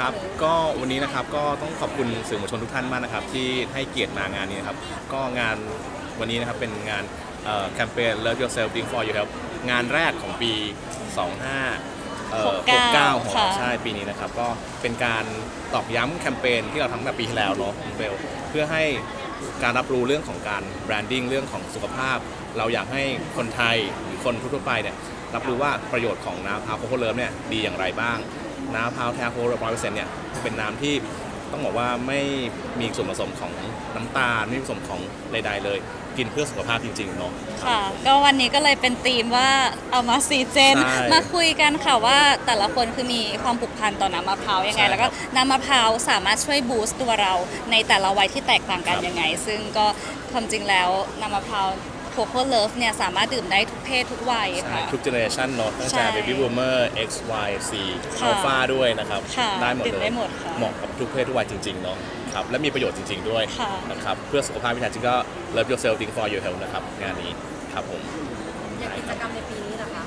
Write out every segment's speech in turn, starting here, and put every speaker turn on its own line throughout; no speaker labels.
ครับก็วันนี้นะครับก็ต้องขอบคุณสื่อมวลชนทุกท่านมากนะครับ ที่ให้เกียรติมางานนี้นะครับก็งานวันนี้นะครับเป็นงานแคมเปญ Love Yourself Think for You Help งานแรกของปี 25เอ่อ
69
69ของ
ค่ะ
ใช่ปีนี้นะครับ ก็เป็นการตอกย้ำแคมเปญที่เราทำตั้งแต่ปีที่แล้วเนาะคุณเบลเพื่อให้การรับรู้เรื่องของการแบรนดิ้งเรื่องของสุขภาพ เราอยากให้คนไทยหรือคนทั่วๆไปเนี่ยรับรู้ว่าประโยชน์ของน้ำพาวโคโคเลิฟเนี่ยดีอย่างไรบ้าง น้ำพร้าวแท้โคร้อยเปอร์เซ็นต์เนี่ยเป็นน้ำที่ต้องบอกว่าไม่มีส่วนผสมของน้ำตาลไม่มีส่วนผสมของใดๆเลย กินเพื่อสุขภาพจริงๆเนาะ
ค่ะ ก็วันนี้ก็เลยเป็นธีมว่าเอามาซีเจน
ใช่
มาคุยกันค่ะว่าแต่ละคนคือมีความผูกพันต่อน้ำมะพร้าวยังไง
ใช่
แล้วก็น้ำมะพร้าวสามารถช่วยบูสต์ตัวเราในแต่ละวัยที่แตกต่างกัน
ครับ
ยังไง ซึ่งก็ความจริงแล้วน้ำมะพร้าว โคโค่เลิฟเนี่ยสามารถดื่มได้ทุกเพศทุกวัย
ใช่
ค่ะ
ทุกเจเนอเรชันเนาะตั้ง
ใช่
แต่ baby boomer X Y Z
ค่ะ
alpha ด้วยนะครับ
ค่ะ
ได้หมด
ดื่ม
เล
ได้
ย
หมดค่ะ
เหมาะกับทุกเพศทุกวัยจริงๆเนาะครับและมีประโยชน์จริง ๆด้วย
ค่ะ
นะครับเพื่อสุขภาพที่แท้จริงก็ love yourself think for your health นะครับงานนี้ครับผม
อย่างกิจกรรมในปีนี้นะคะ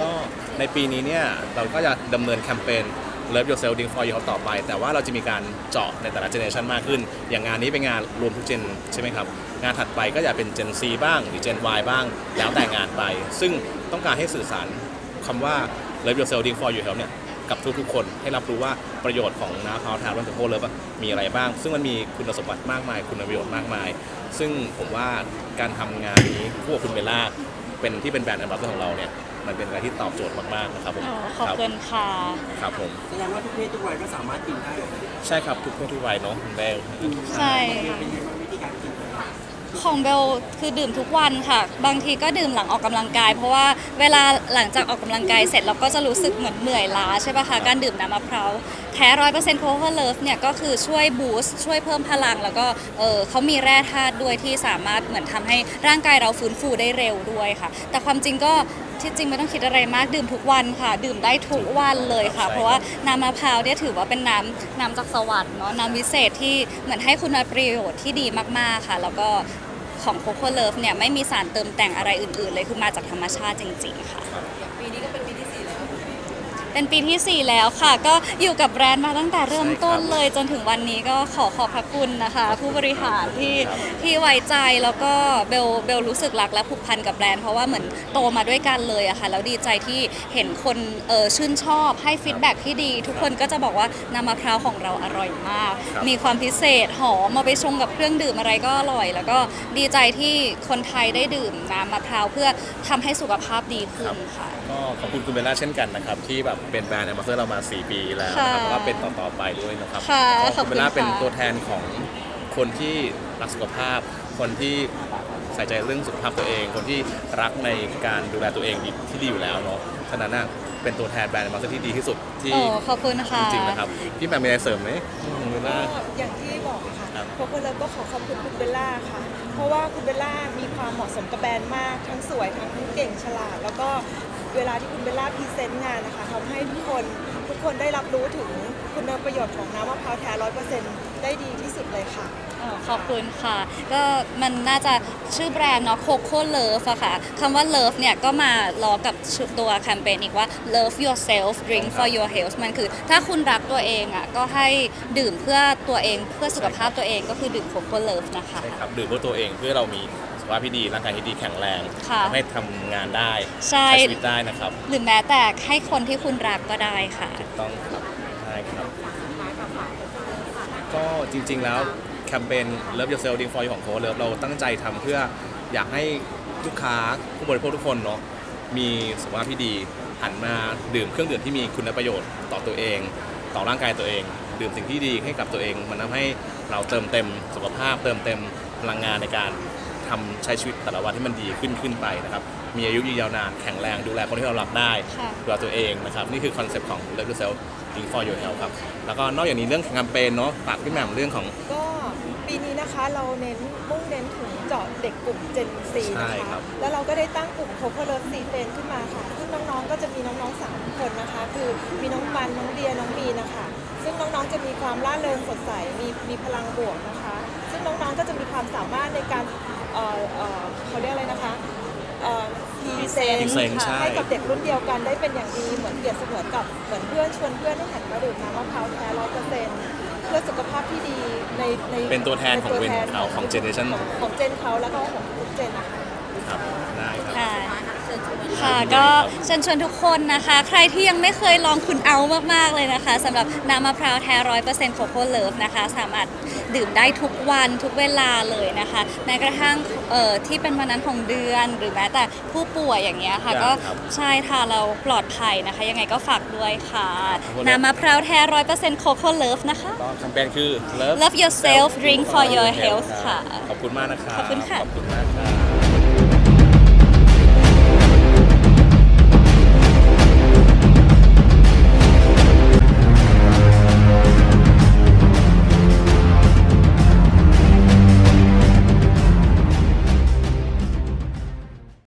ก็ในปีนี้เนี่ยเราก็จะดำเนินแคมเปญ Love Yourself Think for You ต่อไป แต่ว่าเราจะมีการเจาะในแต่ละเจเนอเรชันมากขึ้น อย่างงานนี้เป็นงานรวมทุกเจนใช่ไหมครับ งานถัดไปก็จะเป็น Gen C บ้างหรือ Gen Y บ้าง แล้วแต่งานไป ซึ่งต้องการให้สื่อสารคำว่า Love Yourself Think for You เนี่ยกับทุกๆคนให้รับรู้ว่าประโยชน์ของน้ำพาวทาร์วันโคเลิฟมีอะไรบ้าง ซึ่งมันมีคุณสมบัติมากมาย คุณประโยชน์มากมาย ซึ่งผมว่าการทำงานนี้คู่กับคุณเบลล่าเป็นที่เป็นแบรนด์อมบาสเดอร์ของเราเนี่ย มันเป็นอะไรที่ตอบโจทย์มากๆนะครับผม
อ๋อขอบคุณค่ะ
ครับผม
แสดงว่าทุกเพศทุกวัยก็สามารถกินได้
ใช่ครับทุกเพศทุกวัยเนาะคุณแบล
ใช่
เป็นยังไงบ้างวิธีการกินของเรา
ของเบลคือดื่มทุกวันค่ะ บางทีก็ดื่มหลังออกกำลังกาย เพราะว่าเวลาหลังจากออกกำลังกายเสร็จเราก็จะรู้สึกเหมือนเหนื่อยล้าใช่ป่ะคะการดื่มน้ำมะพร้าวแท้ร้อยเปอร์เซ็นต์โคเ r เลิฟเนี่ยก็คือช่วยบูสต์ช่วยเพิ่มพลัง แล้วก็เออเขามีแร่ธาตุด้วยที่สามารถเหมือนทำให้ร่างกายเราฟื้นฟูได้เร็วด้วยค่ะ แต่ความจริงก็ ที่จริงไม่ต้องคิดอะไรมากดื่มทุกวันค่ะ ดื่มได้ทุกวันเลยค่ะ เพราะว่าน้ำมะพร้าวเนี่ยถือว่าเป็นน้ำน้ำจากสวรรค์เนาะน้ำวิเศษที่เหมือนให้คุณประโยชน์ที่ดีมากๆค่ะ แล้วก็ของโคโค่เลิฟเนี่ยไม่มีสารเติมแต่งอะไรอื่นๆ เลยคือมาจากธรรมชาติจริงๆค่ะ
อย่างปีนี้ก็เป็นปีที่สี่แล้ว
เป็นปีที่ 4 แล้วค่ะ ก็อยู่กับแบรนด์มาตั้งแต่เริ่มต้น
ใช่ครับ
เลย จนถึงวันนี้ก็ขอขอบพระคุณนะคะ ผู้บริหารที่
ครับ
ที่ไว้ใจแล้วก็เบลเบลรู้สึกรักและผูกพันกับแบรนด์เพราะว่าเหมือนโตมาด้วยกันเลยอะค่ะแล้วดีใจที่เห็นคนเออชื่นชอบให้ฟีดแบ็กที่ดี ทุกคนก็จะบอกว่าน้ำมะพร้าวของเราอร่อยมาก
ครับ
มีความพิเศษหอมมาไปชงกับเครื่องดื่มอะไรก็อร่อย แล้วก็ดีใจที่คนไทยได้ดื่มน้ำมะพร้าวเพื่อทำให้สุขภาพดีขึ้นค่ะ
ก็ขอบคุณคุณเบลล่าเช่นกันนะครับที่แบบเป็นแบรนด์แอมบาสเดอร์เรามา 4 ปีแล้วนะครับ
ค่ะ
แล้วก็เป็นต่อๆไปด้วยนะครับ
ค่ะ
ก็
ขอบ
คุ
คุณ
ณเบลล่าเป็น
ค่ะ
ตัวแทนของคนที่รักสุขภาพ คนที่ใส่ใจเรื่องสุขภาพตัวเอง คนที่รักในการดูแลตัวเองดีที่ดีอยู่แล้วเนาะฉะนั้นน่ะเป็นตัวแทนแบรนด์แอมบาสเดอร์ที่ดีที่สุดที่
โอ้ขอบคุณค่ะ
จริงๆนะครับพี่แหม่มมีอะไรเสริมไหมคุณเบลล่า
ก็อย่างที่บอกค่ะ
ครับ
โคโค่เลิฟก็ขอขอบคุณคุณเบลล่าค่ะ เพราะว่าคุณเบลล่ามีความเหมาะสมกับแบรนด์มาก ทั้งสวยทั้งเก่งฉลาด แล้วก็ เวลาที่คุณเบลล่าพรีเซนต์งานนะคะทำให้ทุกคนทุกคนได้รับรู้ถึงคุณประโยชน์ของน้ำมะพร้าวแท้ร้อยเปอร์เซ็นต์ได้ดีที่สุดเลยค่ะ
อ๋อขอบคุณค่ะ ก็มันน่าจะชื่อแบรนด์เนาะโคโค่เลิฟอะค่ะคำว่าเลิฟเนี่ยก็มาล้อกับชื่อตัวแคมเปญอีกว่า love yourself drink for your health มันคือ ถ้าคุณรักตัวเองอะก็ให้ดื่มเพื่อตัวเองเพื่อสุขภาพตัวเองก็คือดื่มโคโค่เลิฟนะคะ
ใช่ครับ ดื่มเพื่อตัวเองเพื่อเรามีสุข ภาพที่ดีร่างกายที่ดีแข็งแรง
ค่ะ
ทำให้ทำงานได้
ใช่
ชีวิตได้นะครับ
หรือแม้แต่ให้คนที่คุณรักก็ได้ค่ะ
ต้องครับใช่ครับ ก็จริงๆแล้วแคมเปญ Love Yourself Drink for You ของโค้ชเลิฟเราตั้งใจทำเพื่ออยากให้ลูกค้าผู้บริโภคทุกคนเนาะมีสุขภาพที่ดีหันมาดื่มเครื่องดื่มที่มีคุณประโยชน์ต่อตัวเอง ต่อร่างกายตัวเอง ดื่มสิ่งที่ดีให้กับตัวเอง มันทำให้เราเติมเต็มสุขภาพเติมเต็มพลังงานในการ ทำใช้ชีวิตแต่ละวันที่มันดีขึ้นขึ้นไปนะครับ มีอายุยืนยาวนานแข็งแรงดูแลคนที่เรารักได้
ค่ะ
ดูแลตัวเองนะครับ นี่คือคอนเซ็ปต์ของ Love Yourself Drink for Your Health ครับ แล้วก็นอกจากนี้เรื่องแคมเปญเนาะฝากพี่แหม่มเรื่องของ
ก็ปีนี้นะคะเราเน้นมุ่งเน้นถึงเจาะเด็กกลุ่ม Gen Z
ใช่
นะ
ครั
คะ
บ
แล้วเราก็ได้ตั้งกลุ่มโคโค่เลิฟซีเฟนขึ้นมาค่ะ ซึ่งน้องๆก็จะมีน้องๆ 3 คนนะคะ คือมีน้องปัน น้องเดีย น้องมีนะคะ ซึ่งน้องๆ จะมีความร่าเริงสดใส มีมีพลังบวกนะคะ ซึ่งน้องๆ ก็จะมีความสามารถในการ เอ่อเอ่อเขาเรียกอะไรนะคะพรีเซน
Present ใช่
ให้กับเด็กรุ่นเดียวกันได้เป็นอย่างดีเหมือนเปรียบเสมือนกับเหมือนเพื่อนชวนเพื่อนให้หันมาดื่มน้ำมะพร้าวแท้ร้อยเปอร์สุขภาพที่ดีในใน
เป็นตัวแทนของ
ใเว
นของเขาของ generation
ของของเจนเขาแล้วก็ของทุกเจนนะคะ
ครับได้ครับ
ค่ะ
เชิญชวน
ค่ะ ก็เชิญชวนทุกคนนะคะ ใครที่ยังไม่เคยลองคุณเอามากๆเลยนะคะสำหรับน้ำมะพร้าวแท้ร้อยเปอร์เซ็นต์โคโค่เลิฟนะคะ สามารถดื่มได้ทุกวันทุกเวลาเลยนะคะแม้กระทั่งเอ่อที่เป็นวันนั้นของเดือน หรือแม้แต่ผู้ป่วยอย่างเงี้ยค่ะ
ครับ
ก็
ครับ
ใช่ค่ะเราปลอดภัยนะคะ ยังไงก็ฝากด้วยค่ะ
ขอบคุณครับ
น้ำมะพร้าวแท้ร้อยเปอร์เซ็นต์โคโค่เลิฟนะคะ
ก็แคมเปญคือ Love
Love yourself drink for your health ค่ะ
ขอบคุณมากนะครับ
ขอบคุณค่ะ
ขอบคุณมากครับ